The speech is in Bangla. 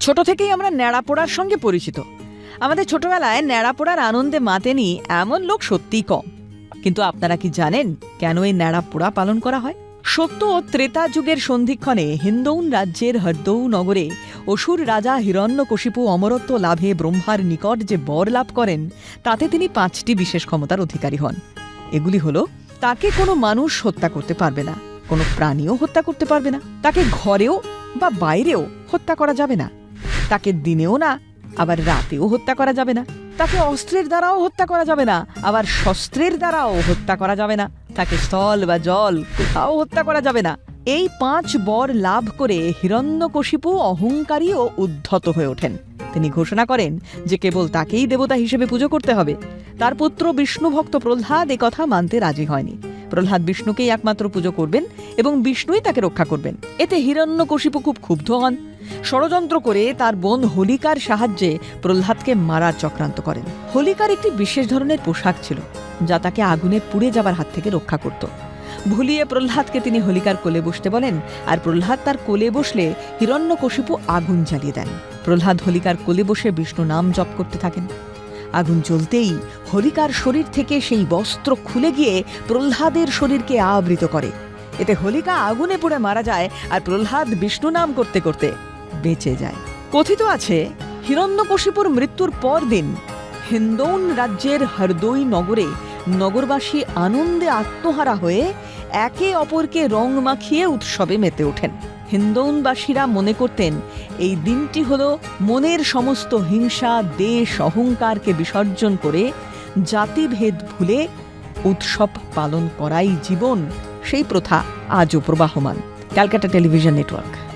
ছোট থেকেই আমরা ন্যাড়া পোড়ার সঙ্গে পরিচিত। আমাদের ছোটবেলায় ন্যাড়া পোড়ার আনন্দে মাতেনি এমন লোক সত্যিই কম। কিন্তু আপনারা কি জানেন কেন এই ন্যাড়া পোড়া পালন করা হয়? সত্য ও ত্রেতা যুগের সন্ধিক্ষণে হিন্দৌন রাজ্যের হরদৌ নগরে অসুর রাজা হিরণ্যকশিপু অমরত্ব লাভে ব্রহ্মার নিকট যে বর লাভ করেন, তাতে তিনি পাঁচটি বিশেষ ক্ষমতার অধিকারী হন। এগুলি হলো, তাকে কোনো মানুষ হত্যা করতে পারবে না, কোনো প্রাণীও হত্যা করতে পারবে না, তাকে ঘরেও বা বাইরেও হত্যা করা যাবে না। তাকে দিনেও না, আবার রাতেও হত্যা করা যাবে না। তাকে অস্ত্রের দ্বারাও হত্যা করা যাবে না, আবার শস্ত্রের দ্বারাও হত্যা করা যাবে না। তাকে স্থল বা জল কোথাও হত্যা করা যাবে না। এই পাঁচ বর লাভ করে হিরণ্যকশিপু অহংকারী ও উদ্ধত হয়ে ওঠেন। তিনি ঘোষণা করেন যে কেবল তাকেই দেবতা হিসেবে পুজো করতে হবে। তার পুত্র বিষ্ণুভক্ত প্রহ্লাদ কথা মানতে রাজি হয়নি। প্রহ্লাদ বিষ্ণুকেই একমাত্র পুজো করবেন এবং বিষ্ণুই তাকে রক্ষা করবেন। এতে হিরণ্যকশিপু খুব ক্ষুব্ধ হন। ষড়যন্ত্র করে তার বোন হোলিকার সাহায্যে প্রহ্লাদকে মারার চক্রান্ত করেন। হোলিকার একটি বিশেষ ধরনের পোশাক ছিল, যা তাকে আগুনে পুড়ে যাবার হাত থেকে রক্ষা করত। ভুলিয়ে প্রহ্লাদকে তিনি হোলিকার কোলে বসতে বলেন, আর প্রহ্লাদ তার কোলে বসলে হিরণ্যকশিপু আগুন জ্বালিয়ে দেন। প্রহ্লাদ হোলিকার কোলে বসে বিষ্ণু নাম জপ করতে থাকেন। আগুন জ্বলতেই হোলিকার শরীর থেকে সেই বস্ত্র খুলে গিয়ে প্রহ্লাদের শরীরকে আবৃত করে। এতে হোলিকা আগুনে পুড়ে মারা যায় আর প্রহ্লাদ বিষ্ণু নাম করতে করতে বেঁচে যায়। কথিত আছে, হিরণ্যকশিপুর মৃত্যুর পর দিন হিন্দৌন রাজ্যের হরদই নগরে নগরবাসী আনন্দে আত্মহারা হয়ে একে অপরকে রং মাখিয়ে উৎসবে মেতে ওঠেন। হিন্দৌনবাসীরা মনে করতেন, এই দিনটি হল মনের সমস্ত হিংসা, দেশ, অহংকারকে বিসর্জন করে জাতিভেদ ভুলে উৎসব পালন করাই জীবন। সেই প্রথা আজও প্রবাহমান। Calcutta television network.